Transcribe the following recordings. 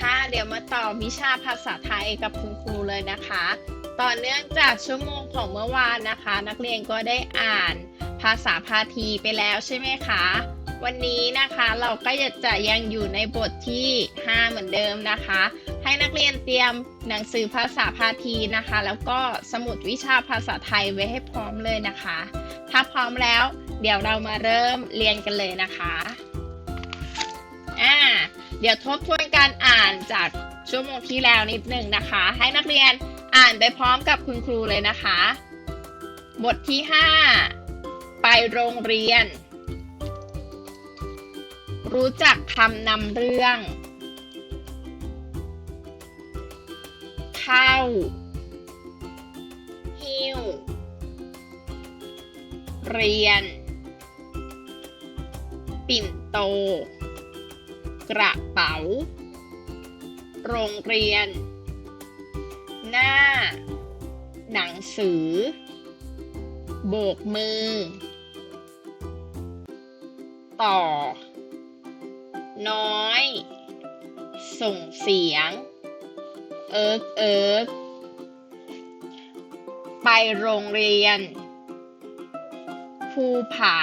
ค่ะ เดี๋ยวมาต่อวิชาภาษาไทยกับคุณครูเลยนะคะ ต่อเนื่องจากชั่วโมงของเมื่อวานนะคะ นักเรียนก็ได้อ่านภาษาพาทีไปแล้วใช่ไหมคะ วันนี้นะคะเราก็จะยังอยู่ในบทที่ 5 เหมือนเดิมนะคะ ให้นักเรียนเตรียมหนังสือภาษาพาทีนะคะ แล้วก็สมุดวิชาภาษาไทยไว้ให้พร้อมเลยนะคะ ถ้าพร้อมแล้ว เดี๋ยวเรามาเริ่มเรียนกันเลยนะคะอ่า เดี๋ยวทบทวนการอ่านจากชั่วโมงที่แล้วนิดหนึ่งนะคะ ให้นักเรียนอ่านไปพร้อมกับคุณครูเลยนะคะ บทที่ 5 ไปโรงเรียน รู้จักคำนำเรื่อง เข้า หิวเรียน ปิ่นโต กระเป๋า โรงเรียน หน้า หนังสือ โบกมือ ต่อ น้อย ส่งเสียง เอิกเอิกไปโรงเรียนภูผา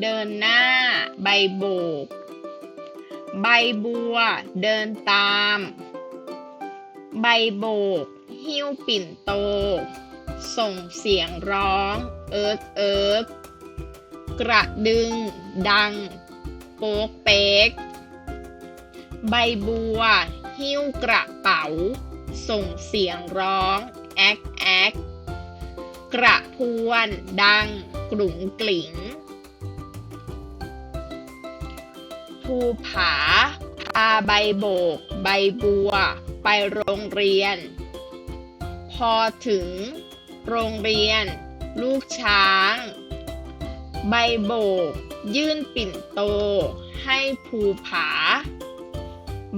เดินหน้าใบโบก ใบบัว เดินตาม ใบโบก หิ้วปิ่นโต ส่งเสียงร้อง เอิกเอิกกระดึง ดัง โป๊กเป๊ก ใบบัว หิ้วกระเป๋า ส่งเสียงร้อง แอ๊กแอ๊กกระพวน ดัง กลุ่งกลิ่ง ภูผา พาใบโบก ใบบัว ไปโรงเรียน พอถึงโรงเรียน ลูกช้าง ใบโบก ยื่นปิ่นโต ให้ภูผา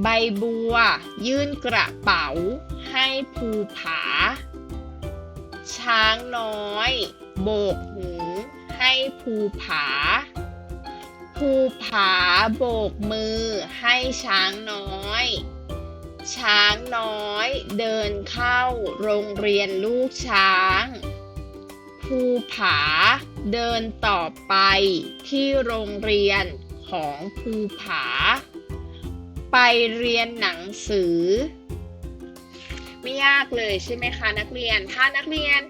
ใบบัว ยื่นกระเป๋า ให้ภูผา ช้างน้อย โบกหูให้ภูผา ภูผาโบกมือให้ช้างน้อย ช้างน้อยเดินเข้าโรงเรียนลูกช้างภูผาเดินต่อไปที่โรงเรียนของภูผา ไปเรียนหนังสือ ไม่ยากเลยใช่ไหมคะนักเรียนถ้านักเรียน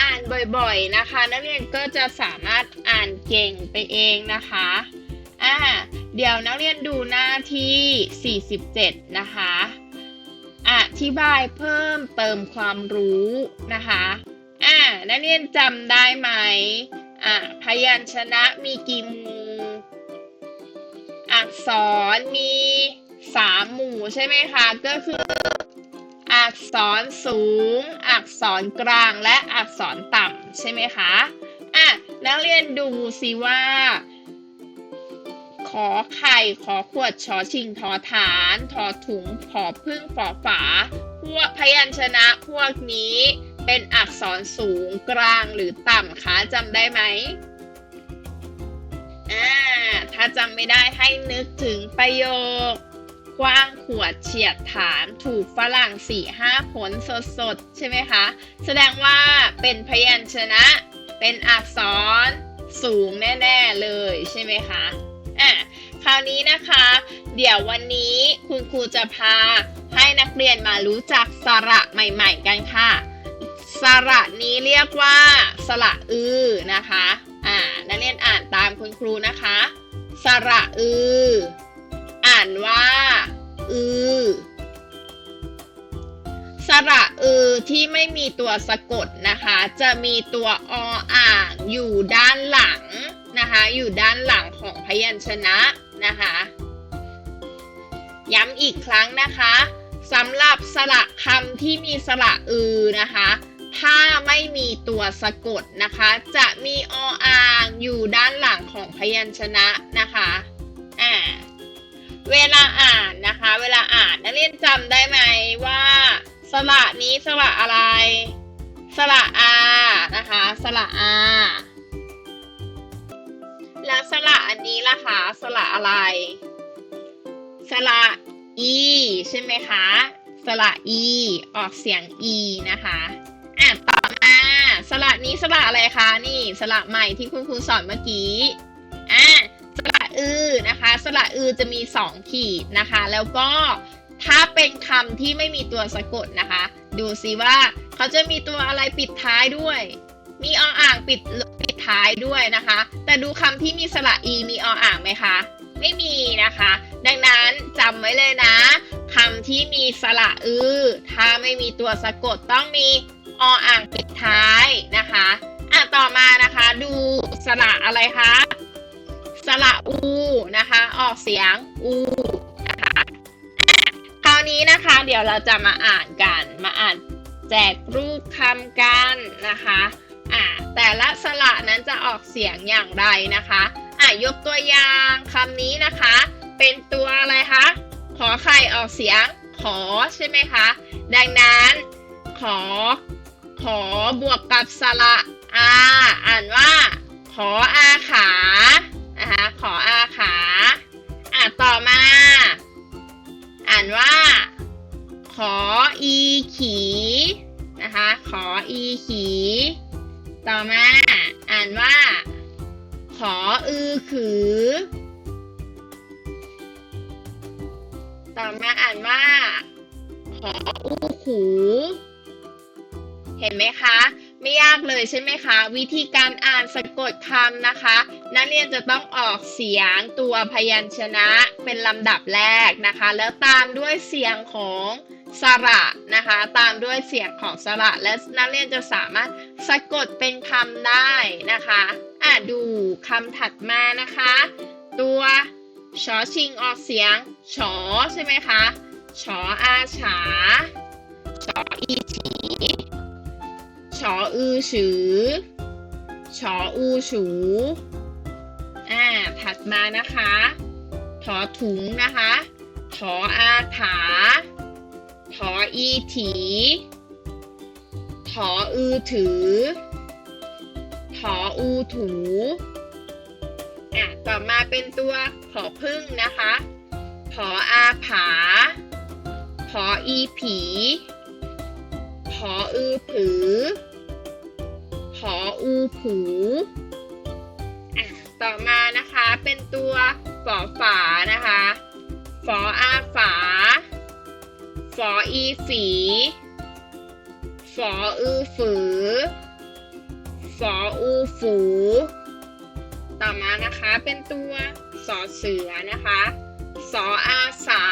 อ่านบ่อยๆนะคะ นักเรียนก็จะสามารถอ่านเก่งไปเองนะคะอ่าเดี๋ยวนักเรียนดูหน้าที่ 47 นะคะ อธิบายเพิ่มเติมความรู้นะคะอ่านักเรียนจำได้ไหมอ่าพยัญชนะมีกี่หมู่อักษรมีสามหมู่ใช่ไหมคะ ก็คือ อักษรสูง อักษรกลางและอักษรต่ำใช่ไหมคะอะนักเรียนดูสิว่า ขอไข่ขอขวดชอชิงทอฐานทอถุงผอพึ่งฝอฝา พวกพยัญชนะพวกนี้เป็นอักษรสูงกลางหรือต่ำคะจำได้ไหมอ่าถ้าจำไม่ได้ให้นึกถึงประโยค กว้างขวดเฉียดฐานถูกฝรั่งสี่ห้าผลสดสดๆ ใช่ไหมคะ แสดงว่าเป็นพยัญชนะ เป็นอักษรสูงแน่ๆเลยใช่ไหมคะอะคราวนี้นะคะ เดี๋ยววันนี้คุณครูจะพาให้นักเรียนมารู้จักสระใหม่ๆกันค่ะ สระนี้เรียกว่า สระอือนะคะ อ่า นักเรียนอ่านตามคุณครูนะคะ สระอือ อ่านว่า อือ สระอือที่ไม่มีตัวสะกดนะคะ จะมีตัวออ่างอยู่ด้านหลังนะคะ อยู่ด้านหลังของพยัญชนะนะคะ ย้ำอีกครั้งนะคะสำหรับสระคำที่มีสระอือนะคะ ถ้าไม่มีตัวสะกดนะคะ จะมีออ่างอยู่ด้านหลังของพยัญชนะนะคะ อ่า เวลาอ่านนะคะ เวลาอ่านนักเรียนจำได้ไหมว่า สระนี้สระอะไร สระอานะคะ สระอาแล้วสระอันนี้ล่ะคะสระอะไร สระอีใช่ไหมคะ สระอีออกเสียงอีนะคะอะต่อมาสระนี้สระอะไรคะนี่สระใหม่ที่คุณครูสอนเมื่อกี้ อือนะคะ สระอือจะมีสองขีดนะคะ แล้วก็ถ้าเป็นคำที่ไม่มีตัวสะกดนะคะ ดูซิว่าเขาจะมีตัวอะไรปิดท้ายด้วย มีออ่างปิดปิดท้ายด้วยนะคะ แต่ดูคำที่มีสระอีมีออ่างไหมคะ ไม่มีนะคะ ดังนั้นจำไว้เลยนะคำที่มีสระอือถ้าไม่มีตัวสะกดต้องมีออ่างปิดท้ายนะคะ อะต่อมานะคะ ดูสระอะไรคะ สระอูนะคะ ออกเสียงอูนะคะคราวนี้นะคะ เดี๋ยวเราจะมาอ่านกัน มาอ่านแจกรูปคำกันนะคะอะแต่ละสระนั้นจะออกเสียงอย่างไรนะคะอะยกตัวอย่างคำนี้นะคะ เป็นตัวอะไรคะขอไข่ออกเสียงขอใช่ไหมคะ ดังนั้นขอ ขอบวกกับสระอาอ่านว่า ขออาขา นะคะขออาขา อะต่อมา อ่านว่า ขออีขีนะคะ ขออีขี ต่อมา อ่านว่า ขออือขือ ต่อมาอ่านว่า ขออูขูเห็นไหมคะ ไม่ยากเลยใช่ไหมคะ วิธีการอ่านสะกดคำนะคะ นักเรียนจะต้องออกเสียงตัวพยัญชนะเป็นลำดับแรกนะคะ แล้วตามด้วยเสียงของสระนะคะ ตามด้วยเสียงของสระและนักเรียนจะสามารถสะกดเป็นคำได้นะคะอะดูคำถัดมานะคะ ตัวชอชิงออกเสียงชอใช่ไหมคะชออาฉาชออีฉี ชออือฉือชออูฉูอ่าถัดมานะคะถอถุงนะคะถออาถาถออีถีถออือถือถออูถูอะต่อมาเป็นตัวผอพึ่งนะคะผออาผาผออีผีผออือผือ ผออูผูอะต่อมานะคะเป็นตัวฝอฝานะคะฝออาฝาฝออีฝีฝออือฝือฝออูฝู ต่อมานะคะเป็นตัวสอเสือนะคะสออาสา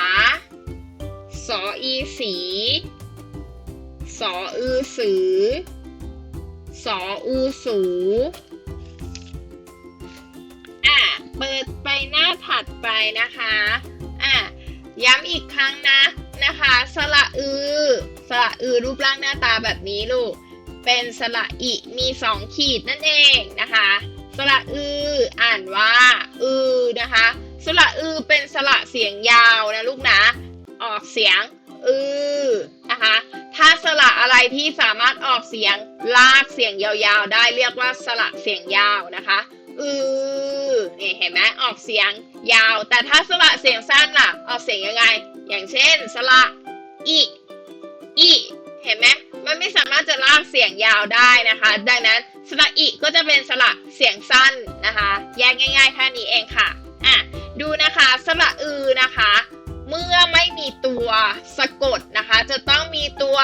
สออีสีสออือสือ สออูสูอะเปิดไปหน้าถัดไปนะคะอะย้ำอีกครั้งนะนะคะ สระอือ สระอือรูปร่างหน้าตาแบบนี้ลูก เป็นสระอิมีสองขีดนั่นเองนะคะ สระอืออ่านว่า อือนะคะ สระอือเป็นสระเสียงยาวนะลูกนะ ออกเสียง อือนะคะ ถ้าสระอะไรที่สามารถออกเสียงลากเสียงยาวๆ ได้เรียกว่าสระเสียงยาวนะคะอือนี่เห็นไหมออกเสียงยาว แต่ถ้าสระเสียงสั้นล่ะ ออกเสียงยังไง อย่างเช่น สระอิอิเห็นไหมมันไม่สามารถจะลากเสียงยาวได้นะคะ ดังนั้นสระอิก็จะเป็นสระเสียงสั้นนะคะ แยกง่ายๆแค่นี้เองค่ะอะดูนะคะสระอือนะคะ เมื่อไม่มีตัวสะกดนะคะ จะต้องมีตัว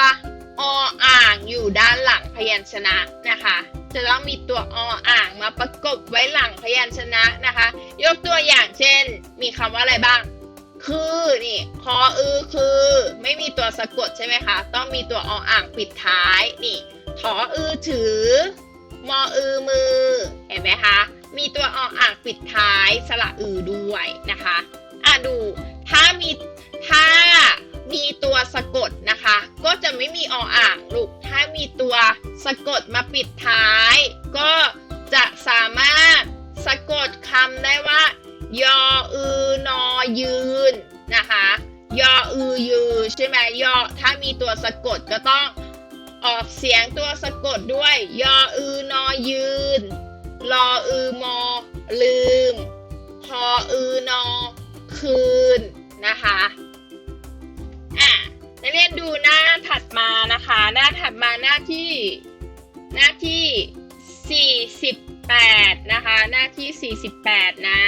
ออ่างอยู่ด้านหลังพยัญชนะนะคะ จะต้องมีตัวออ่างมาประกบไว้หลังพยัญชนะนะคะ ยกตัวอย่างเช่น มีคำว่าอะไรบ้าง คือนี่คออือคือ ไม่มีตัวสะกดใช่ไหมคะ ต้องมีตัวออ่างปิดท้ายนี่ถออือถือ มออือมือ เห็นไหมคะ มีตัวออ่างปิดท้ายสระอือด้วยนะคะ อะดู ถ้ามีถ้ามีตัวสะกดนะคะ ก็จะไม่มีออ่างลูก ถ้ามีตัวสะกดมาปิดท้าย ก็จะสามารถสะกดคำได้ว่า ยออือนอยืนนะคะยออือยือใช่ไหมยอถ้ามีตัวสะกดก็ต้องออกเสียงตัวสะกดด้วย ยออือนอยืนรออือมอลืม พออือนอคืน นะคะอะนักเรียนดูหน้าถัดมานะคะ หน้าถัดมาหน้าที่ หน้าที่ 48 นะคะ หน้าที่ 48 นะ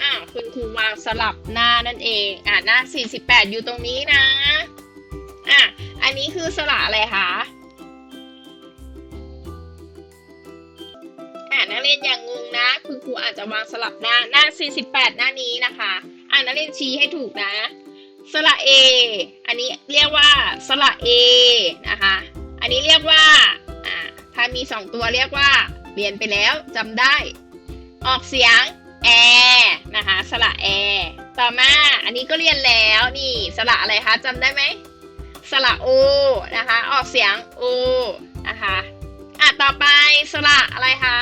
อ่าคุณครูวางสลับหน้านั่นเองอ่าหน้า 48 อยู่ตรงนี้นะอะอันนี้คือสระอะไรคะอ่านักเรียนอย่างง นะ คุณครูอาจจะวางสลับหน้าหน้า 48 หน้านี้นะคะ อ่านักเรียนชี้ให้ถูกนะ สระ A อันนี้เรียกว่าสระ A นะคะ อันนี้เรียกว่าอ่าถ้ามีสองตัวเรียกว่าเรียนไปแล้วจำได้ ออกเสียงแอนะคะสระแอต่อมาอันนี้ก็เรียนแล้วนี่สระอะไรคะจำได้ไหมสระโอนะคะ ออกเสียงโอนะคะอะต่อไปสระอะไรคะ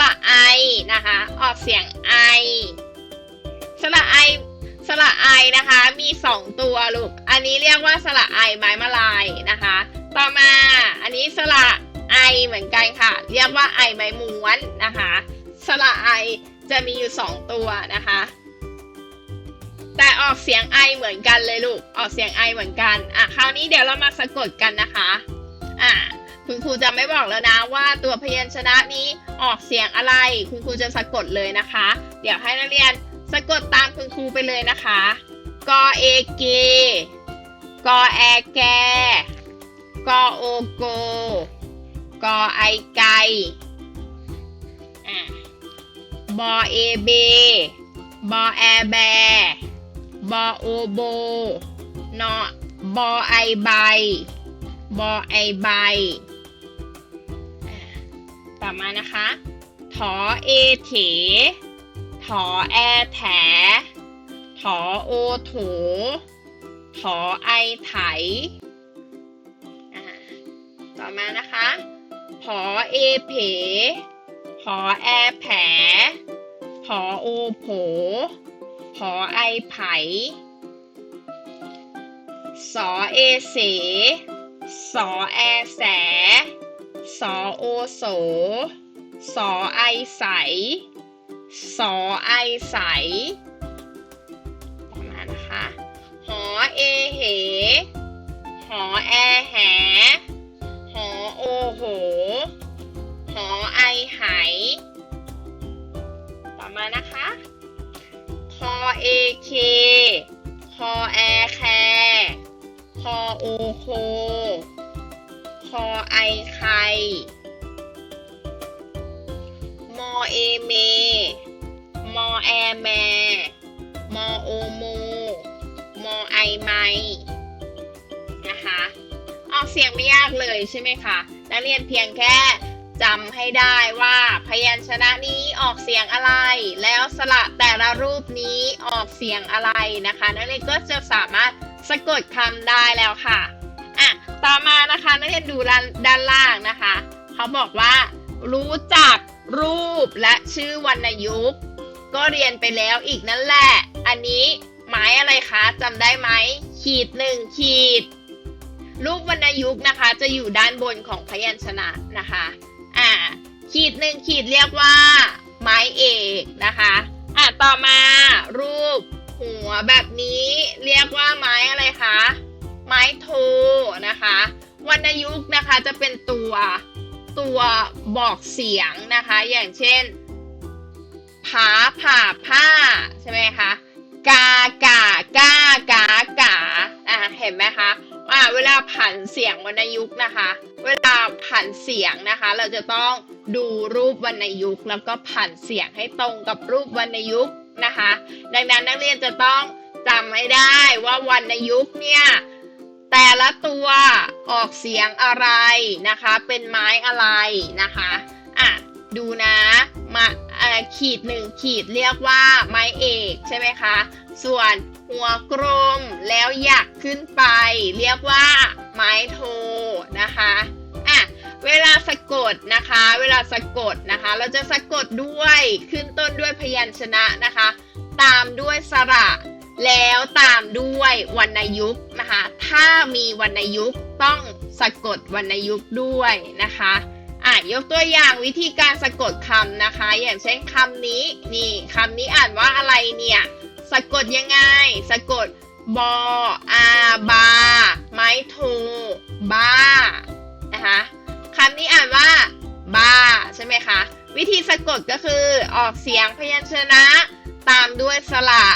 ระไอนะคะ ออกเสียงไอ สระไอ สระไอนะคะ มีสองตัวลูก อันนี้เรียกว่าสระไอไม้มะลายนะคะ ต่อมา อันนี้สระไอเหมือนกันค่ะ เรียกว่าไอไม้ม้วนนะคะ สระไอจะมีอยู่สองตัวนะคะ แต่ออกเสียงไอเหมือนกันเลยลูก ออกเสียงไอเหมือนกัน อะ คราวนี้เดี๋ยวเรามาสะกดกันนะคะ อะคุณครูจะไม่บอกแล้วนะว่าตัวพยัญชนะนี้ ออกเสียงอะไร คุณครูจะสะกดเลยนะคะ เดี๋ยวให้นักเรียนสะกดตามคุณครูไปเลยนะคะ กอเอเกกอแอแกกอโอโก กอไอไกบอเอเบบอแอแบบอโอโบนอบอไอใบบอไอใบ ต่อมานะคะถอเอเถถอแอแถถอโอโถถอไอไถต่อมานะคะผอเอเพผอแอแผผอโอโผผอไอไผสอเอเสสอแอแส สอโอโส สอไอใส สอไอใสต่อมานะคะหอเอเหหอแอแหหอโอโห หอไอไหต่อมานะคะคอเอเคคอแอแคคอโอโค คอไอไคมอเอเม มอแอแม มอโอโมมอไอไมนะคะออกเสียงไม่ยากเลยใช่ไหมคะ นักเรียนเพียงแค่จำให้ได้ว่าพยัญชนะนี้ออกเสียงอะไร แล้วสระแต่ละรูปนี้ออกเสียงอะไรนะคะ นักเรียนก็จะสามารถสะกดคำได้แล้วค่ะ ต่อมานะคะนักเรียนดูด้านล่างนะคะ เขาบอกว่ารู้จักรูปและชื่อวรรณยุกต์ ก็เรียนไปแล้วอีกนั่นแหละ อันนี้หมายอะไรคะจำได้ไหมขีดหนึ่งขีด รูปวรรณยุกต์นะคะ จะอยู่ด้านบนของพยัญชนะนะคะอ่าขีดหนึ่งขีดเรียกว่า ไม้เอกนะคะอะต่อมารูปหัวแบบนี้เรียกว่าไม้อะไรคะไม้โท วรรณยุกต์นะคะจะเป็นตัวตัวบอกเสียงนะคะ อย่างเช่น ผาผ่าผ้าใช่ไหมคะกากาก้ากากาอ่าเห็นไหมคะอ่าเวลาผันเสียงวรรณยุกต์นะคะ เวลาผันเสียงนะคะ เราจะต้องดูรูปวรรณยุกต์แล้วก็ผันเสียงให้ตรงกับรูปวรรณยุกต์นะคะ ดังนั้นนักเรียนจะต้องจำให้ได้ว่าวรรณยุกต์เนี่ย แต่ละตัวออกเสียงอะไรนะคะ เป็นไม้อะไรนะคะอะดูนะมาขีดหนึ่งขีดเรียกว่าไม้เอกใช่ไหมคะ ส่วนหัวกลมแล้วอยากขึ้นไป เรียกว่าไม้โทนะคะอะเวลาสะกดนะคะ เวลาสะกดนะคะ เราจะสะกดด้วยขึ้นต้นด้วยพยัญชนะนะคะ ตามด้วยสระ แล้วตามด้วยวรรณยุกต์นะคะ ถ้ามีวรรณยุกต์ต้องสะกดวรรณยุกต์ด้วยนะคะอะยกตัวอย่างวิธีการสะกดคำนะคะ อย่างเช่นคำนี้นี่คำนี้อ่านว่าอะไรเนี่ยสะกดยังไง สะกดบออาบา ไม้โทบ้านะคะคำนี้อ่านว่าบ้าใช่ไหมคะ วิธีสะกดก็คือออกเสียงพยัญชนะ ตามด้วยสระ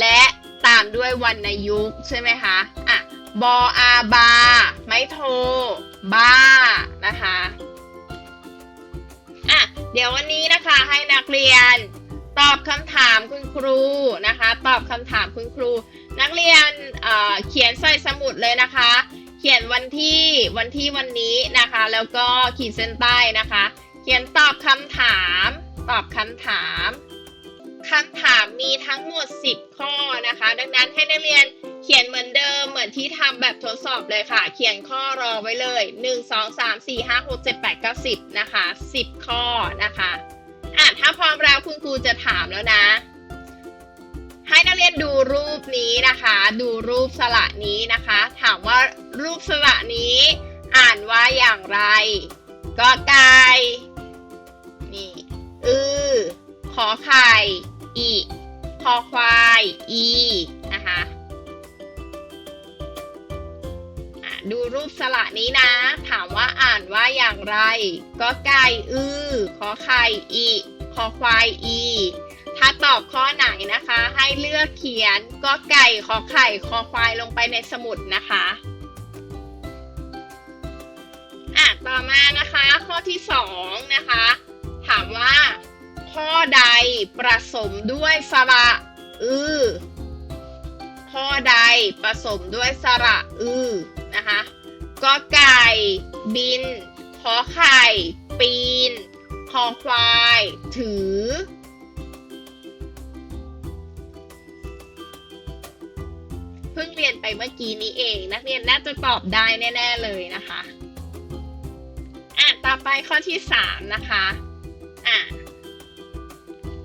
และ ตามด้วยวรรณยุกต์ใช่ไหมคะอะบออาบา ไม้โท บ้านะคะอะเดี๋ยววันนี้นะคะให้นักเรียนตอบคำถามคุณครูนะคะ ตอบคำถามคุณครู นักเรียนเเขียนใส่สมุดเลยนะคะ เขียนวันที่วันที่วันนี้นะคะ แล้วก็ขีดเส้นใต้นะคะ เขียนตอบคำถาม ตอบคำถาม คำถามมีทั้งหมด 10 ข้อนะคะ ดังนั้นให้นักเรียนเขียนเหมือนเดิมเหมือนที่ทำแบบทดสอบเลยค่ะ เขียนข้อรอไว้เลย 1 2 3 4 5 6 7 8 9 10 นะคะ 10 ข้อนะคะอะถ้าพร้อมแล้วคุณครูจะถามแล้วนะ ให้นักเรียนดูรูปนี้นะคะ ดูรูปสระนี้นะคะ ถามว่ารูปสระนี้ อ่านว่าอย่างไร ก็ไก่นี่อือขอไข่ อีคอควาย อีนะคะดูรูปสระนี้นะ ถามว่าอ่านว่าอย่างไร ก็ไก่อือขอไข่อีคอควายอี ถ้าตอบข้อไหนนะคะ ให้เลือกเขียนก็ไก่ขอไข่คอควายลงไปในสมุดนะคะอะต่อมานะคะ ข้อที่สองนะคะ ถามว่า ข้อใดผสมด้วยสระอือ ข้อใดผสมด้วยสระอือนะคะก็ไก่บิน ขอไข่ ปีน คอควาย ถือ เพิ่งเรียนไปเมื่อกี้นี้เองนักเรียนน่าจะตอบได้แน่ ๆ เลยนะคะ อะ ต่อไปข้อที่สามนะคะ อะ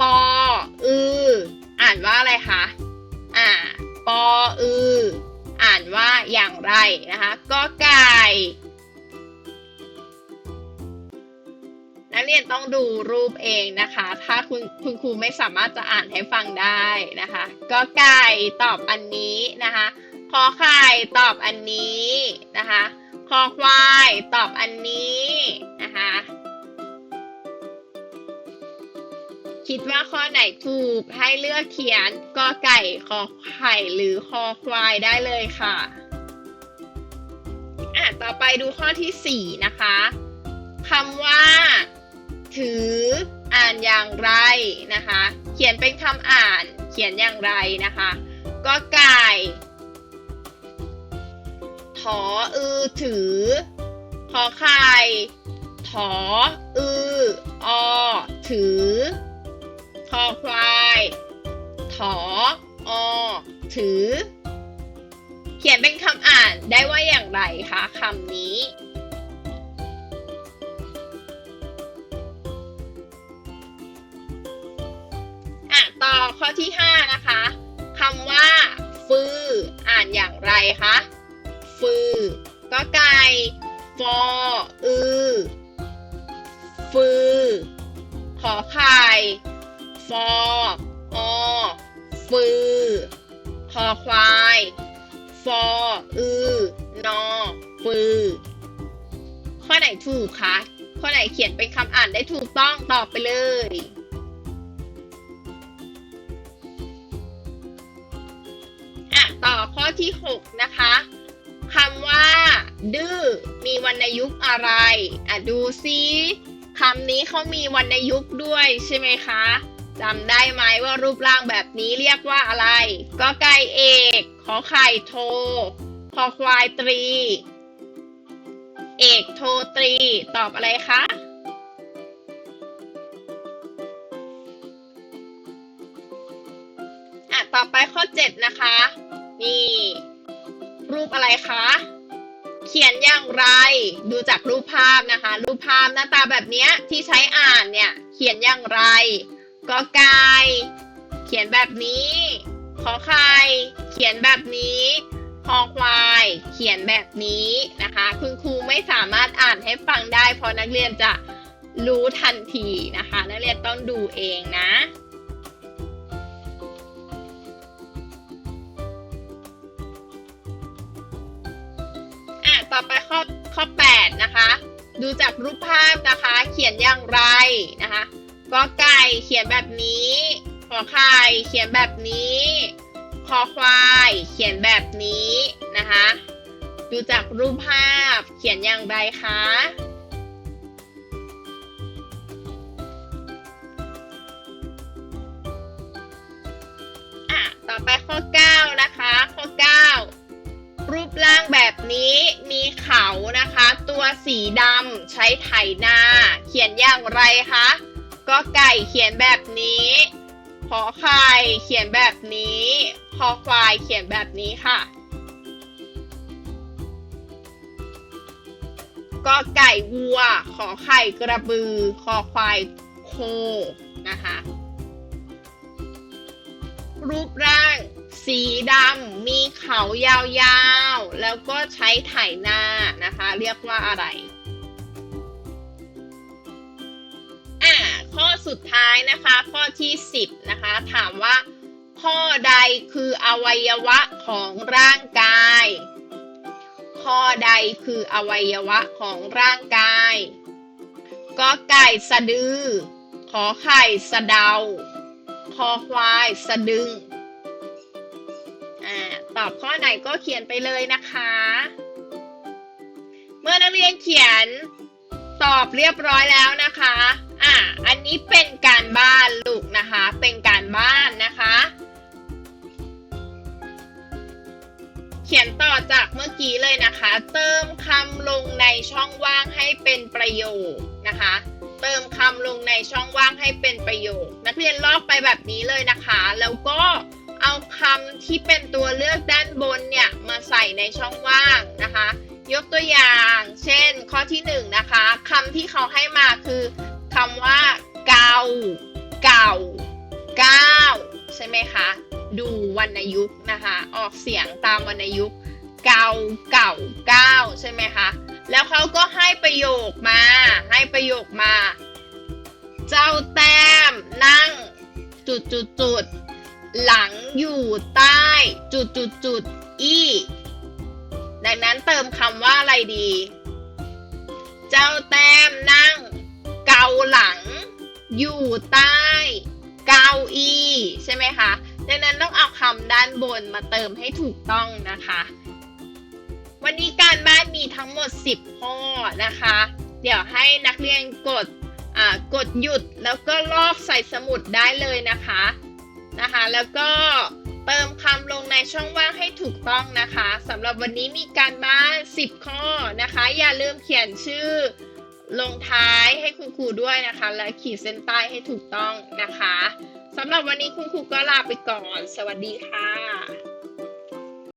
ปออือ อ่านว่าอะไรคะ อ่า ปออือ อ่านว่าอย่างไรนะคะก็ไก่นักเรียนต้องดูรูปเองนะคะ ถ้าคุณคุณครูไม่สามารถจะอ่านให้ฟังได้นะคะ ก็ไก่ตอบอันนี้นะคะคอไข่ตอบอันนี้นะคะคอควายตอบอันนี้นะคะ คิดว่าข้อไหนถูกให้เลือกเขียนกอไก่คอไข่หรือคอควายได้เลยค่ะอะต่อไปดูข้อที่สี่นะคะคำว่า ถืออ่านอย่างไรนะคะ เขียนเป็นคำอ่านเขียนอย่างไรนะคะก็ไก่ถออือถือขอไข่ถออืออถือ คอควาย ถออถือ เขียนเป็นคำอ่านได้ว่าอย่างไรคะคำนี้ อะ ต่อข้อที่ 5 นะคะคำว่า ฟือ อ่านอย่างไรคะ ฟือ ก็ไก่ฟออือฟือ ขอไข่ ฟออฟือคอควาย ฟออือนอฟือข้อไหนถูกคะ ข้อไหนเขียนเป็นคำอ่านได้ถูกต้องตอบไปเลยอะต่อข้อที่6นะคะคำว่า ดื้อมีวรรณยุกต์อะไร อะดูซิคำนี้เขามีวรรณยุกต์ด้วยใช่ไหมคะ จำได้ไหมว่ารูปร่างแบบนี้เรียกว่าอะไร ก็ไก่เอก ขอไข่โท คอควายตรี เอกโทตรี ตอบอะไรคะ อะ ต่อไปข้อ 7 นะคะ นี่ รูปอะไรคะ เขียนอย่างไร ดูจากรูปภาพนะคะ รูปภาพหน้าตาแบบนี้ที่ใช้อ่านเนี่ย เขียนอย่างไร กอไก่เขียนแบบนี้ ขอใครเขียนแบบนี้คอควายเขียนแบบนี้นะคะ คุณครูไม่สามารถอ่านให้ฟังได้ เพราะนักเรียนจะรู้ทันทีนะคะ นักเรียนต้องดูเองนะ อะ ต่อไปข้อข้อ 8 นะคะ ดูจากรูปภาพนะคะ เขียนอย่างไรนะคะ กอไก่เขียนแบบนี้ ขอไข่เขียนแบบนี้ คอควายเขียนแบบนี้นะคะ ดูจากรูปภาพเขียนอย่างไรคะอะต่อไปข้อ 9 นะคะ ข้อ 9 รูปร่างแบบนี้มีเขานะคะ ตัวสีดำใช้ไถนาเขียนอย่างไรคะ ก็ไก่เขียนแบบนี้ขอไข่เขียนแบบนี้คอควายเขียนแบบนี้ค่ะก็ไก่วัว ขอไข่กระบือ คอควายโคนะคะ รูปร่างสีดำ มีเขายาวๆ แล้วก็ใช้ไถนานะคะ เรียกว่าอะไร ข้อสุดท้ายนะคะ ข้อที่ 10 นะคะ ถามว่า ข้อใดคืออวัยวะของร่างกาย ข้อใดคืออวัยวะของร่างกายก็ไก่สะดือ ขอไข่สะเดา คอควายสะดึงอ่าตอบข้อไหนก็เขียนไปเลยนะคะ เมื่อนักเรียนเขียน ตอบเรียบร้อยแล้วนะคะ อ่าอันนี้เป็นการบ้านลูกนะคะ เป็นการบ้านนะคะ เขียนต่อจากเมื่อกี้เลยนะคะ เติมคำลงในช่องว่างให้เป็นประโยคนะคะ เติมคำลงในช่องว่างให้เป็นประโยค นักเรียนลอกไปแบบนี้เลยนะคะ แล้วก็เอาคำที่เป็นตัวเลือกด้านบนเนี่ยมาใส่ในช่องว่างนะคะ ยกตัวอย่าง เช่นข้อที่หนึ่งนะคะคำที่เขาให้มาคือคำว่า เกาเก่าก้าวใช่ไหมคะ ดูวรรณยุกต์นะคะ ออกเสียงตามวรรณยุกต์ เกาเก่าก้าวใช่ไหมคะ แล้วเขาก็ให้ประโยคมา ให้ประโยคมา เจ้าแต้มนั่งจุดจุดจุดหลังอยู่ใต้จุดจุดจุดอี้ ดังนั้นเติมคำว่าอะไรดี เจ้าแต้มนั่ง เกาหลัง อยู่ใต้เก้าอี้ใช่ไหมคะ ดังนั้นต้องเอาคำด้านบนมาเติมให้ถูกต้องนะคะ วันนี้การบ้านมีทั้งหมด 10 ข้อนะคะ เดี๋ยวให้นักเรียนกดอ่ากดหยุดแล้วก็ลอกใส่สมุดได้เลยนะคะนะคะ แล้วก็ เติมคำลงในช่องว่างให้ถูกต้องนะคะสำหรับวันนี้มีการบ้าน 10 ข้อนะคะ อย่าลืมเขียนชื่อลงท้ายให้คุณครูด้วยนะคะ และขีดเส้นใต้ให้ถูกต้องนะคะสำหรับวันนี้คุณครูก็ลาไปก่อน สวัสดีค่ะ